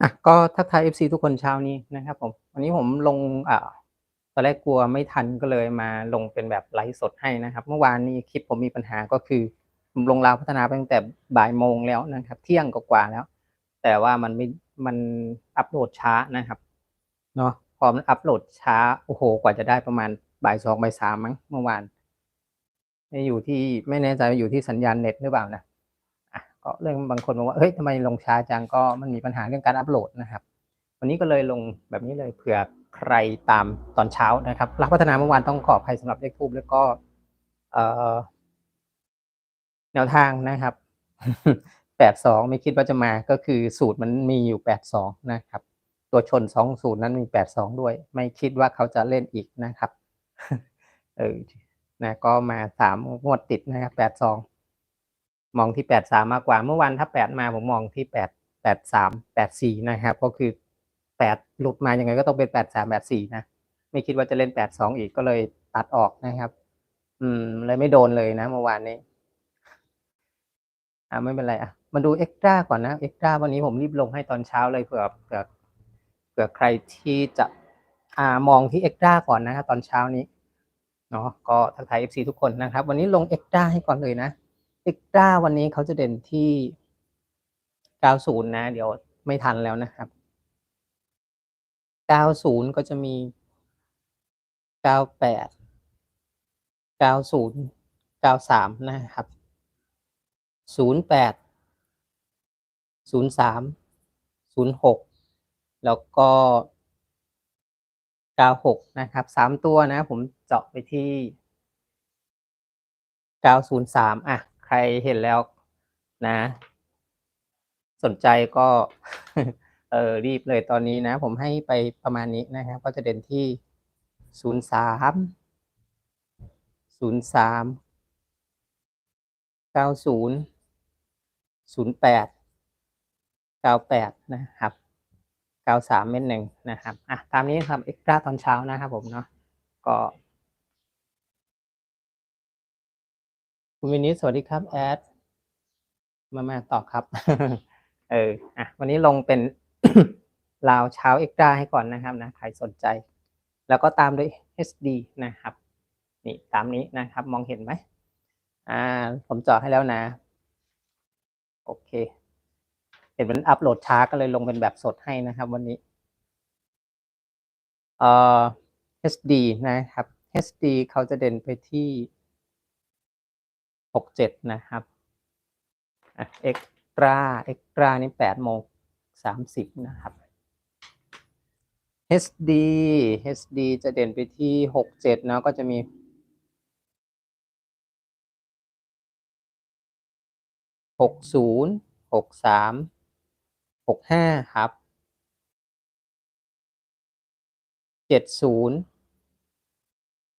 อะก็ทักทาย FC ทุกคนเช้านี้นะครับผมวันนี้ผมลงอ่าตอนแรกกลัวไม่ทันก็เลยมาลงเป็นแบบไลฟ์สดให้นะครับ เมื่อวานนี้คลิปผมมีปัญหาก็คือผมลงราวพัฒนาไปตั้งแต่บ่ายโมงแล้วนะครับ เที่ยงกว่าแล้ว แต่ว่ามันไม่มันอัปโหลดช้านะครับเนาะพอมันอัปโหลดช้าโอ้โห กว่าจะได้ประมาณบ่ายสองบ่ายสามมั้งเมื่อวานไม่อยู่ที่ไม่แน่ใจอยู่ที่สัญญาณเน็ตหรือเปล่านะ ก็เรื่องบางคนบอกว่าเฮ้ยทำไมลงช้าจังก็มันมีปัญหาเรื่องการอัปโหลดนะครับ วันนี้ก็เลยลงแบบนี้เลยเผื่อใครตามตอนเช้านะครับรักพัฒนาเมื่อวานต้องขออภัยสำหรับเลขทูบแล้วก็เแนวทางนะครับแปดสองไม่คิดว่าจะมาก็คือสูตรมันมีอยู่แปดสองนะครับ ตัวชนสองสูตรนั้นมีแปดสองด้วย ไม่คิดว่าเขาจะเล่นอีกนะครับ เออนะก็มาสามงวดติดนะครับแปดสอง มองที่แปดสามมากกว่า เมื่อวานถ้าแปดมาผมมองที่แปดแปดสามแปดสี่นะครับ ก็คือแปดหลุดมายังไงก็ต้องเป็นแปดสามแปดสี่นะ ไม่คิดว่าจะเล่นแปดสองอีกก็เลยตัดออกนะครับ อืม เลยไม่โดนเลยนะเมื่อวานนี้ อ่าไม่เป็นไรอะมาดูเอ็กตร้าก่อนนะเอ็กตร้าวันนี้ผมรีบลงให้ตอนเช้าเลยเผื่อเผื่อเผื่อใครที่จะอ่ามองที่เอ็กตร้าก่อนนะครับตอนเช้านี้เนาะก็ทักทายเอฟซีทุกคนนะครับ วันนี้ลงเอ็กตร้าให้ก่อนเลยนะ เอ็กตร้าวันนี้เขาจะเด่นที่ 90 นะ เดี๋ยวไม่ทันแล้วนะครับ 90 ก็จะมี 98 90 93 นะครับ 08 03 06 แล้วก็ 96 นะครับ 3 ตัวนะ ผมเจาะไปที่ 903 อะ ใครเห็นแล้วนะ สนใจก็ เออรีบเลยตอนนี้นะ ผมให้ไปประมาณนี้นะครับ ก็จะเด่นที่03 03 90 08 98นะครับ93เม็ดหนึ่งนะครับอะตามนี้ครับเอ็กตร้าตอนเช้านะครับผมเนาะก็ คุณวินิสวัสดีครับแอดมามาต่อครับ เอออะวันนี้ลงเป็นลาวเช้าเอ็กตร้าให้ก่อนนะครับนะใครสนใจ แล้วก็ตามด้วย HD นะครับ นี่ตามนี้นะครับ มองเห็นไหมอ่า ผมจาะให้แล้วนะ โอเค เห็นมันอัปโหลดช้าก็เลยลงเป็นแบบสดให้นะครับ วันนี้เอ่อ HD นะครับ HD เขาจะเด่นไปที่ หกเจ็ดนะครับเอ็กซ์ตร้าเอ็กซ์ตร้านี่แปดโมงสามสิบนะครับ HD HD จะเด่นไปที่หกเจ็ดนะก็จะมีหกศูนย์หกสามหกห้าครับเจ็ดศูนย์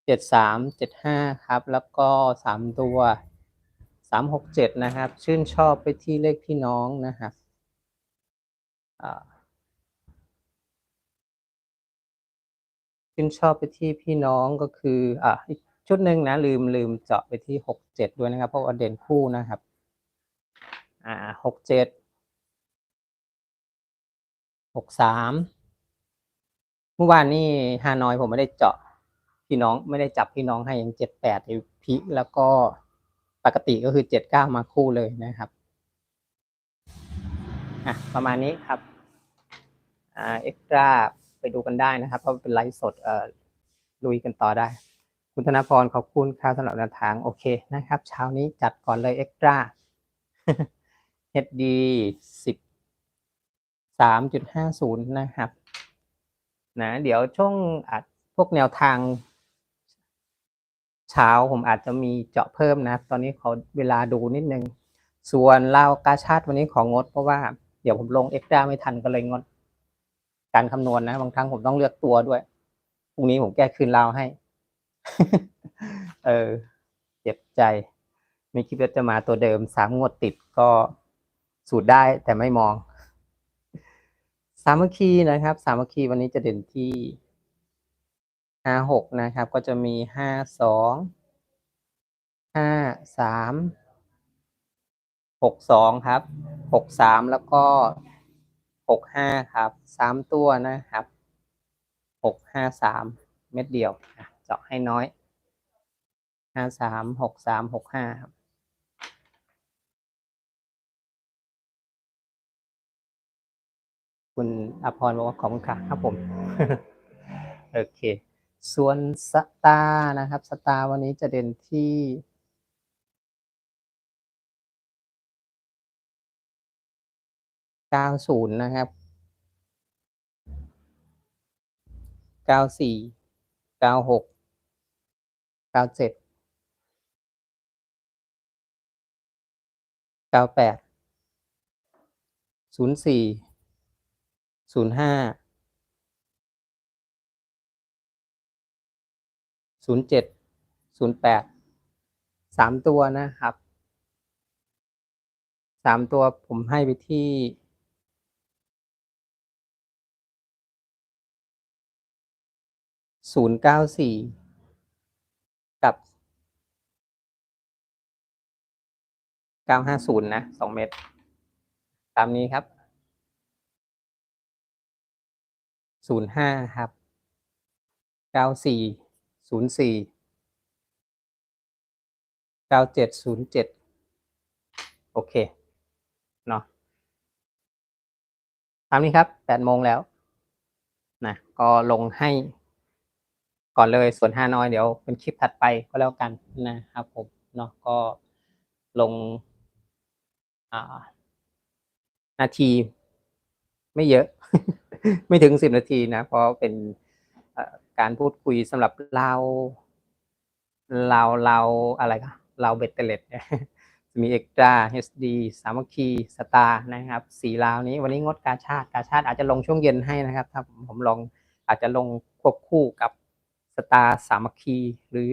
เจ็ดสามเจ็ดห้าครับ แล้วก็สามตัว 367นะครับ ชื่นชอบไปที่เลขพี่น้องนะครับชื่นชอบไปที่พี่น้องก็คืออ่าอีกชุดหนึ่งนะลืมลืมเจาะไปที่67ด้วยนะครับ เพราะว่าเด่นคู่นะครับ อ่า67 63เมื่อวานนี่ฮานอยผมไม่ได้เจาะพี่น้องไม่ได้จับพี่น้องให้ยังเจ็ดแปดพิแล้วก็ ปกติก็คือเจ็ดเก้ามาคู่เลยนะครับอะประมาณนี้ครับอ่าเอ็กซ์ตร้าไปดูกันได้นะครับ เพราะเป็นไลฟ์สดเอ่อลุยกันต่อได้ คุณธนาพรขอบคุณครับสำหรับแนวทางโอเคนะครับ เช้านี้จัดก่อนเลยเอ็กซ์ตร้า HD สิบสามจุดห้าศูนย์นะครับนะเดี๋ยวช่วงอาจพวกแนวทาง เช้าผมอาจจะมีเจาะเพิ่มนะตอนนี้ขอเวลาดูนิดนึง ส่วนลาวกาชาติวันนี้ของงด เพราะว่าเดี๋ยวผมลงเอ็กซ์ตร้าไม่ทันก็เลยงด การคำนวณนะบางครั้งผมต้องเลือกตัวด้วยพรุ่งนี้ผมแก้คืนลาวให้ เออ เจ็บใจ ไม่คิดว่าจะมาตัวเดิมสามงวดติดก็สูตรได้แต่ไม่มอง สามัคคีนะครับ สามัคคีวันนี้จะเด่นที่ ห้าหกนะครับ ก็จะมีห้าสองห้าสามหกสองครับหกสามแล้วก็หกห้าครับสามตัวนะครับหกห้าสามเม็ดเดียวอะเจาะให้น้อยห้าสามหกสามหกห้าครับคุณอภรบอกว่าขอบคุณค่ะครับผม โอเค ส่วนสตาร์นะครับสตาร์วันนี้จะเด่นที่เก้าศูนย์นะครับเก้าสี่เก้าหกเก้าเจ็ดเก้าแปดศูนย์สี่ศูนย์ห้า ศูนย์เจ็ดศูนย์แปดสามตัวนะครับสามตัวผมให้ไปที่ศูนย์เก้าสี่กับเก้าห้าศูนย์นะสองเม็ดตามนี้ครับศูนย์ห้าครับเก้าสี่ ศูนย์สี่เก้าเจ็ดศูนย์เจ็ดโอเคเนาะตามนี้ครับแปดโมงแล้วนะก็ลงให้ก่อนเลยส่วนห้าน้อยเดี๋ยวเป็นคลิปถัดไปก็แล้วกันนะครับผมเนาะก็ลงนาที ไม่เยอะ ไม่ถึงสิบนาทีนะ เพราะเป็น การพูดคุยสำหรับเราเราเราอะไรก็เราเบ็ดเตล็ดเนี่ยมีเอ็กตรา HD สดีสามัคคีสตาร์นะครับสีลาวนี้วันนี้งดกาชาติกาชาติอาจจะลงช่วงเย็นให้นะครับ ถ้าผมลองอาจจะลงควบคู่กับสตาร์สามัคคีหรือ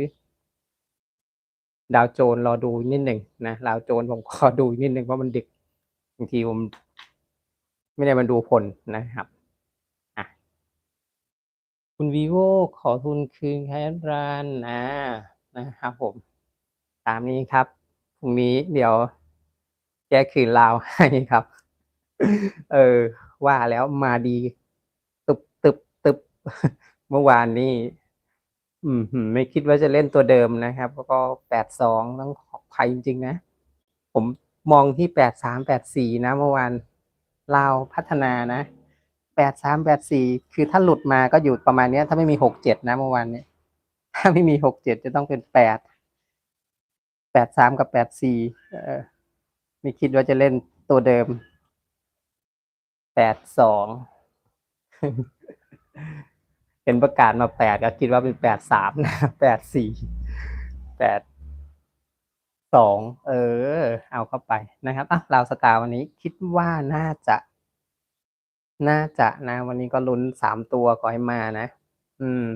ดาวโจนรอดูนิดหนึ่งนะดาวโจนผมขอดูนิดหนึ่งเพราะมันดึกบางทีผมไม่ได้มาดูผลนะครับ คุณวีโวขอทุนคืนแคสรานนะนะครับผม ตามนี้ครับพรุ่งนี้เดี๋ยวแกคืนลาวให้ครับ เออ ว่าแล้วมาดี ตึบตึบตึบเมื่อวานนี้อืมไม่คิดว่าจะเล่นตัวเดิมนะครับ แล้วก็แปดสองต้องขออภัยจริงๆนะ ผมมองที่แปดสามแปดสี่นะ เมื่อวานลาวพัฒนานะ แปดสามแปดสี่คือถ้าหลุดมาก็อยู่ประมาณเนี้ย ถ้าไม่มีหกเจ็ดนะเมื่อวานเนี้ยถ้าไม่มีหกเจ็ดจะต้องเป็นแปดแปดสามกับแปดสี่เออไม่คิดว่าจะเล่นตัวเดิมแปดสองเห็นประกาศมาแปดก็คิดว่าเป็นแปดสามนะแปดสี่แปดสองเออ เอาเข้าไปนะครับอะลาวสตาร์วันนี้คิดว่าน่าจะ น่าจะนะ วันนี้ก็ลุ้นสามตัวขอให้มานะ อืม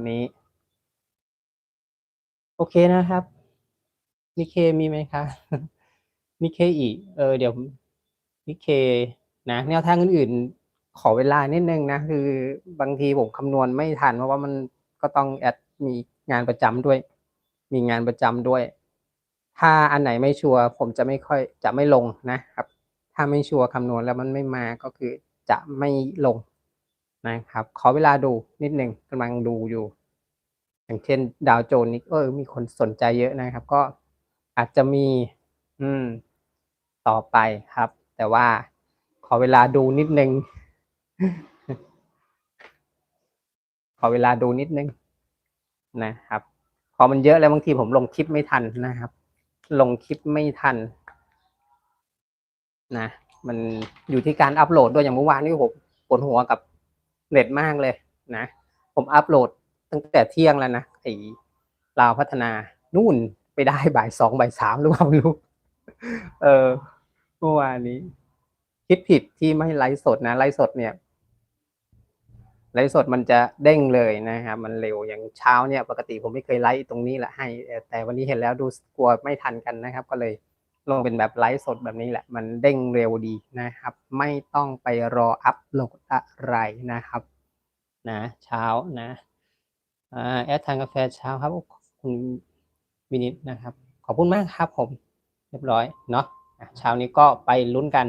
นนี้ โอเคนะครับ นิเคมีไหมคะ นิเคอีก เออ เดี๋ยว นิเค นะแนวทางอื่นๆ ขอเวลานิดนึงนะ คือบางทีผมคำนวณไม่ทัน เพราะว่ามันก็ต้องแอดมีงานประจำด้วย มีงานประจำด้วย ถ้าอันไหนไม่ชัวร์ผมจะไม่ค่อยจะไม่ลงนะครับ ถ้าไม่ชัวร์คำนวณแล้วมันไม่มาก็คือจะไม่ลงนะครับ ขอเวลาดูนิดหนึ่งกำลังดูอยู่ อย่างเช่นดาวโจนส์นี่เออมีคนสนใจเยอะนะครับ ก็อาจจะมี อืม ต่อไปครับ แต่ว่าขอเวลาดูนิดนึง ขอเวลาดูนิดนึงนะครับ พอมันเยอะแล้วบางทีผมลงคลิปไม่ทันนะครับ ลงคลิปไม่ทัน นะ มันอยู่ที่การอัปโหลดด้วยอย่างเมื่อวานนี่ผมปวดหัวกับเน็ตมากเลยนะ ผมอัปโหลดตั้งแต่เที่ยงแล้วนะไอ้ลาวพัฒนานู่นไปได้บ่ายสองบ่ายสามหรือเปล่าไม่รู้ เออเมื่อวานนี้ คิดผิดที่ไม่ไลฟ์สดนะไลฟ์สดเนี่ยไลฟ์สดมันจะเด้งเลยนะครับมันเร็วอย่างเช้าเนี่ย ปกติผมไม่เคยไลฟ์ตรงนี้แหละให้ แต่วันนี้เห็นแล้วดูกลัวไม่ทันกันนะครับ ก็เลย ลงเป็นแบบไลฟ์สดแบบนี้แหละ มันเด้งเร็วดีนะครับ ไม่ต้องไปรออัพโหลดอะไรนะครับ นะเช้านะอ่าแอดทานกาแฟเช้าครับคุณวินิตนะครับ ขอบคุณมากครับผม เรียบร้อยเนาะอะเช้านี้ก็ไปลุ้นกัน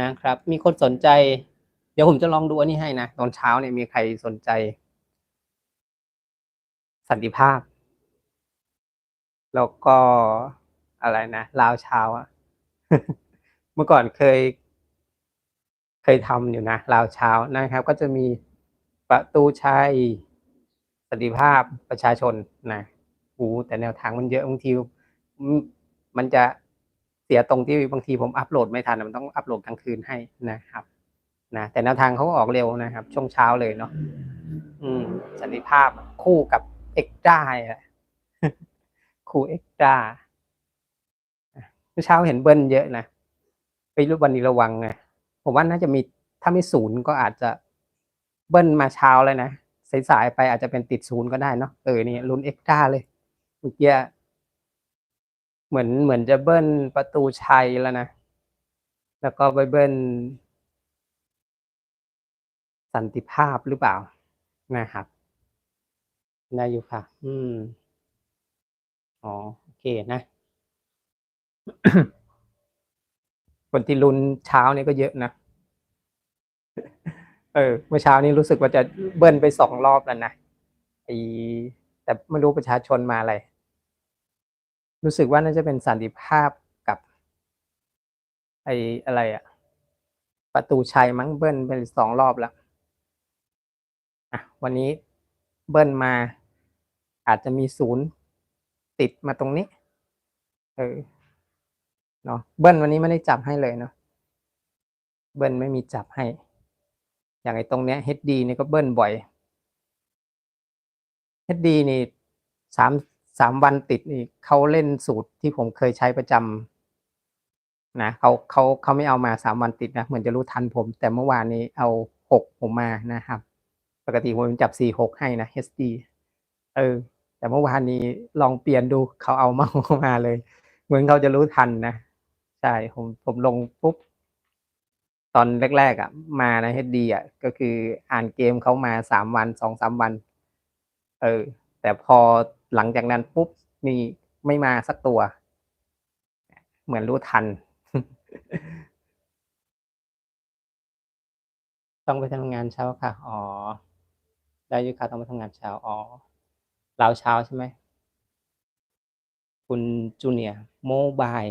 นะครับ มีคนสนใจ เดี๋ยวผมจะลองดูอันนี้ให้นะ ตอนเช้าเนี่ยมีใครสนใจ สันติภาพ แล้วก็ อะไรนะลาวเช้าอะเมื่อก่อนเคย เคยทำอยู่นะลาวเช้านะครับ ก็จะมีประตูชัยสติภาพประชาชนนะโอ้แต่แนวทางมันเยอะบางทีมันจะเสียตรงที่บางทีผมอัปโหลดไม่ทันมันต้องอัปโหลดกลางคืนให้นะครับนะแต่แนวทางเขาก็ออกเร็วนะครับ ช่วงเช้าเลยเนาะอืมสันติภาพคู่กับเอ็กซ์ตร้าคู่เอ็กซ์ตร้า เมื่อเช้าเห็นเบิ้ลเยอะนะไปรูปวันนี้ระวังไงผมว่าน่าจะมีถ้าไม่ศูนย์ก็อาจจะเบิ้ลมาเช้าเลยนะสายๆไปอาจจะเป็นติดศูนย์ก็ได้เนาะเออนี่ลุ้นเอ็กซ์ต้าเลยเมื่อกี้เหมือนเหมือนจะเบิ้ลประตูชัยแล้วนะแล้วก็ไปเบิ้ลสันติภาพหรือเปล่านะครับได้อยู่ค่ะ อืม อ๋อ โอเคนะ คนที่ลุ้นเช้านี่ก็เยอะนะ เออ เมื่อเช้านี้รู้สึกว่าจะเบิ้ลไปสองรอบแล้วนะไอแต่ไม่รู้ประชาชนมาอะไร รู้สึกว่าน่าจะเป็นสันติภาพกับ ไออะไรอะประตูชัยมั้งเบิ้ลเป็นสองรอบแล้วอะวันนี้เบิ้ลมา อาจจะมีศูนย์ติดมาตรงนี้ เออ เนาะเบิ้ลวันนี้ไม่ได้จับให้เลยเนาะเบิ้ลไม่มีจับให้ อย่างไอ้ตรงเนี้ย HD นี่ก็เบิ้ลบ่อย HD นี่สามสามวันติดนี่เขาเล่นสูตรที่ผมเคยใช้ประจำนะเขาเขาเขาไม่เอามาสามวันติดนะเหมือนจะรู้ทันผม แต่เมื่อวานนี้เอาหกผมมานะครับ ปกติผมจับสี่หกให้นะ HD เออ แต่เมื่อวานนี้ลองเปลี่ยนดูเขาเอามามาเลย เหมือนเขาจะรู้ทันนะ ใช่ผมผมลงปุ๊บ ตอนแรก ๆอะ มาในเฮดดีอะ ก็คืออ่านเกมเขามาสามวันสองสามวัน เออ แต่พอหลังจากนั้นปุ๊บนี่ไม่มาสักตัว เหมือนรู้ทัน ต้องไปทำงานเช้าค่ะ อ๋อ ได้ยุค่ะต้องไปทำงานเช้า อ๋อเลาเช้าใช่ไหม คุณจูเนียโมบาย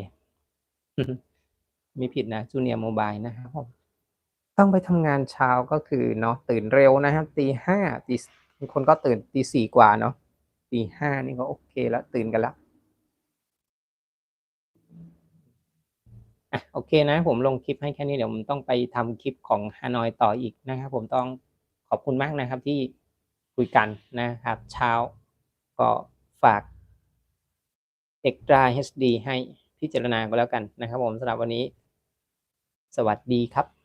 มีผิดนะจูเนียร์โมบายนะครับผมต้องไปทำงานเช้าก็คือเนาะตื่นเร็วนะครับตีห้าตีบางคนก็ตื่นตีสี่กว่าเนาะตีห้านี่ก็โอเคแล้ว ตื่นกันแล้วอะโอเคนะ ผมลงคลิปให้แค่นี้เดี๋ยวผมต้องไปทำคลิปของฮานอยต่ออีกนะครับ ผมต้องขอบคุณมากนะครับที่คุยกันนะครับ เช้าก็ฝาก Extra HD ให้ พิจารณาก็แล้วกันนะครับผมสำหรับวันนี้ สวัสดีครับ